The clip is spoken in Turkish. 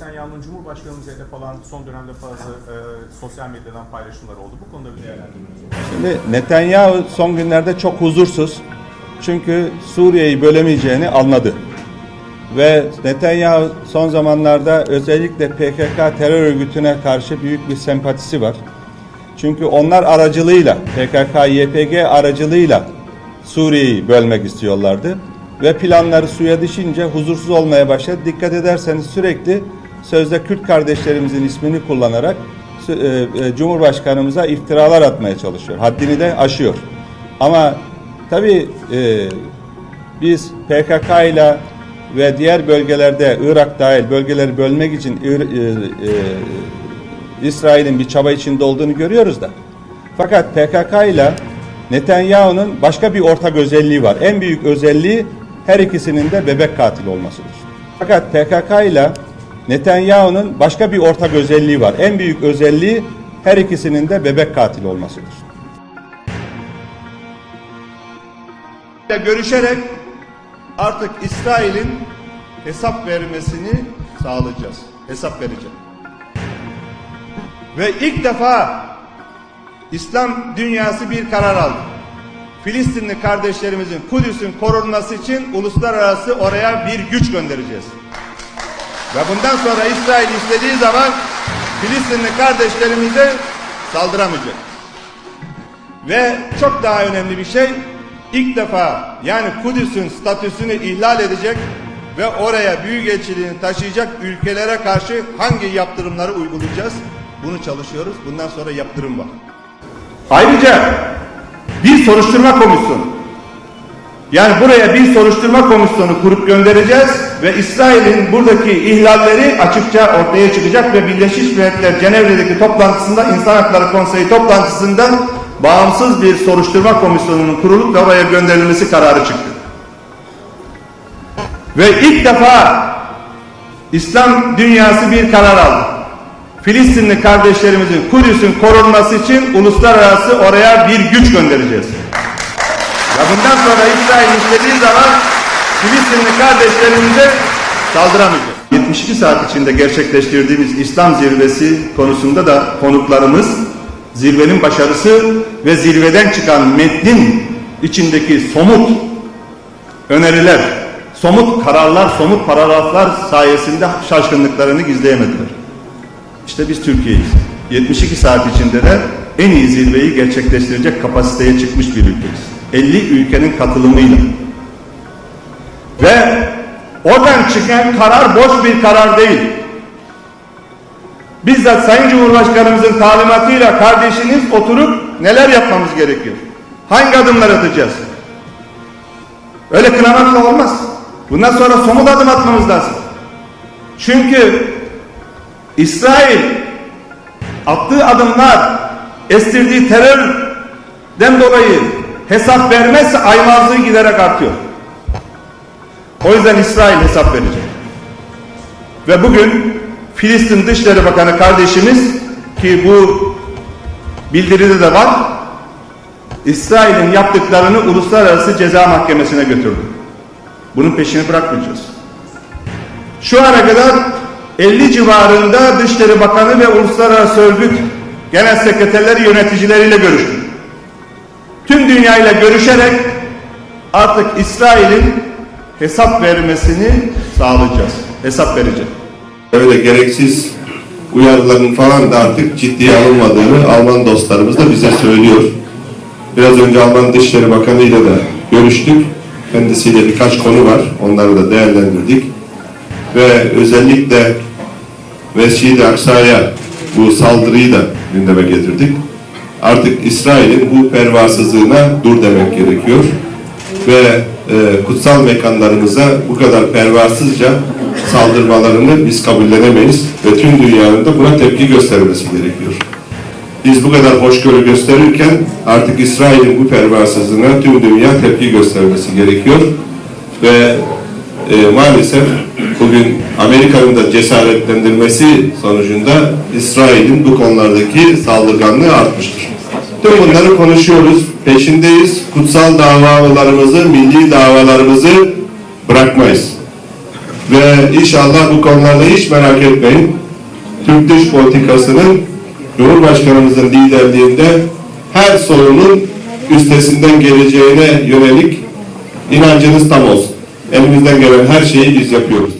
Netanyahu'nun Cumhurbaşkanımız hedef alan son dönemde bazı e, sosyal medyadan paylaşımlar oldu. Bu konuda bir değerlendirmeniz. Şimdi Netanyahu son günlerde çok huzursuz. Çünkü Suriye'yi bölemeyeceğini anladı. Ve Netanyahu son zamanlarda özellikle PKK terör örgütüne karşı büyük bir sempatisi var. Çünkü onlar aracılığıyla, PKK, YPG aracılığıyla Suriye'yi bölmek istiyorlardı. Ve planları suya düşünce huzursuz olmaya başladı. Dikkat ederseniz sürekli sözde Kürt kardeşlerimizin ismini kullanarak e, e, Cumhurbaşkanımıza iftiralar atmaya çalışıyor. Haddini de aşıyor. Ama tabii e, biz PKK ile ve diğer bölgelerde Irak dahil bölgeleri bölmek için İsrail'in bir çaba içinde olduğunu görüyoruz da. Fakat PKK ile Netanyahu'nun başka bir ortak özelliği var. En büyük özelliği her ikisinin de bebek katil olmasıdır. Fakat PKK ile Netanyahu'nun başka bir ortak özelliği var. En büyük özelliği her ikisinin de bebek katil olmasıdır. görüşerek artık İsrail'in hesap vermesini sağlayacağız. Hesap vereceğim. Ve ilk defa İslam dünyası bir karar aldı. Filistinli kardeşlerimizin Kudüs'ün korunması için uluslararası oraya bir güç göndereceğiz. Ve bundan sonra İsrail istediği zaman Filistinli kardeşlerimize saldıramayacak. Ve çok daha önemli bir şey ilk defa yani Kudüs'ün statüsünü ihlal edecek ve oraya büyükelçiliğini taşıyacak ülkelere karşı hangi yaptırımları uygulayacağız? Bunu çalışıyoruz. Bundan sonra yaptırım var. Ayrıca bir soruşturma komisyonu yani buraya bir soruşturma komisyonu kurup göndereceğiz ve İsrail'in buradaki ihlalleri açıkça ortaya çıkacak ve Birleşmiş Milletler Cenevre'deki toplantısında İnsan Hakları Konseyi toplantısında bağımsız bir soruşturma komisyonunun kurulup ve oraya gönderilmesi kararı çıktı. Ve ilk defa İslam dünyası bir karar aldı. Filistinli kardeşlerimizin Kudüs'ün korunması için uluslararası oraya bir güç göndereceğiz. Ya bundan sonra İsrail istediği zaman Filistinli kardeşlerimize saldıramayacak. 72 saat içinde gerçekleştirdiğimiz İslam zirvesi konusunda da konuklarımız zirvenin başarısı ve zirveden çıkan metnin içindeki somut öneriler, somut kararlar, somut paragraflar sayesinde şaşkınlıklarını gizleyemediler. İşte biz Türkiye'yiz. 72 saat içinde de en iyi zirveyi gerçekleştirecek kapasiteye çıkmış bir ülkeyiz. 50 ülkenin katılımıyla. Ve oradan çıkan karar boş bir karar değil. Bizzat Sayın Cumhurbaşkanımızın talimatıyla kardeşiniz oturup neler yapmamız gerekiyor? Hangi adımlar atacağız? Öyle kınamakla olmaz. Bundan sonra somut adım atmamız lazım. Çünkü İsrail attığı adımlar estirdiği terörden dolayı hesap vermezse aymazlığı giderek artıyor. O yüzden İsrail hesap verecek. Ve bugün Filistin Dışişleri Bakanı kardeşimiz ki bu bildiride de var İsrail'in yaptıklarını Uluslararası Ceza Mahkemesi'ne götürdü. Bunun peşini bırakmayacağız. Şu ana kadar 50 civarında Dışişleri Bakanı ve Uluslararası Örgüt Genel Sekreterleri yöneticileriyle görüştüm. Tüm dünyayla görüşerek artık İsrail'in hesap vermesini sağlayacağız. Hesap verecek. Öyle gereksiz uyarıların falan da artık ciddiye alınmadığını Alman dostlarımız da bize söylüyor. Biraz önce Alman Dışişleri Bakanı ile de görüştük. Kendisiyle birkaç konu var. Onları da değerlendirdik. Ve özellikle Mescid-i Aksa'ya bu saldırıyı da gündeme getirdik. Artık İsrail'in bu pervasızlığına dur demek gerekiyor. Ve e, kutsal mekanlarımıza bu kadar pervasızca saldırmalarını biz kabullenemeyiz ve tüm dünyanın da buna tepki göstermesi gerekiyor. Biz bu kadar hoşgörü gösterirken artık İsrail'in bu pervasızlığına tüm dünya tepki göstermesi gerekiyor ve e, maalesef bugün Amerika'nın da cesaretlendirmesi sonucunda İsrail'in bu konulardaki saldırganlığı artmıştır. Tüm bunları konuşuyoruz, peşindeyiz. Kutsal davalarımızı, milli davalarımızı bırakmayız. Ve inşallah bu konularda hiç merak etmeyin. Türk dış politikasının Cumhurbaşkanımızın liderliğinde her sorunun üstesinden geleceğine yönelik inancınız tam olsun. Elimizden gelen her şeyi biz yapıyoruz.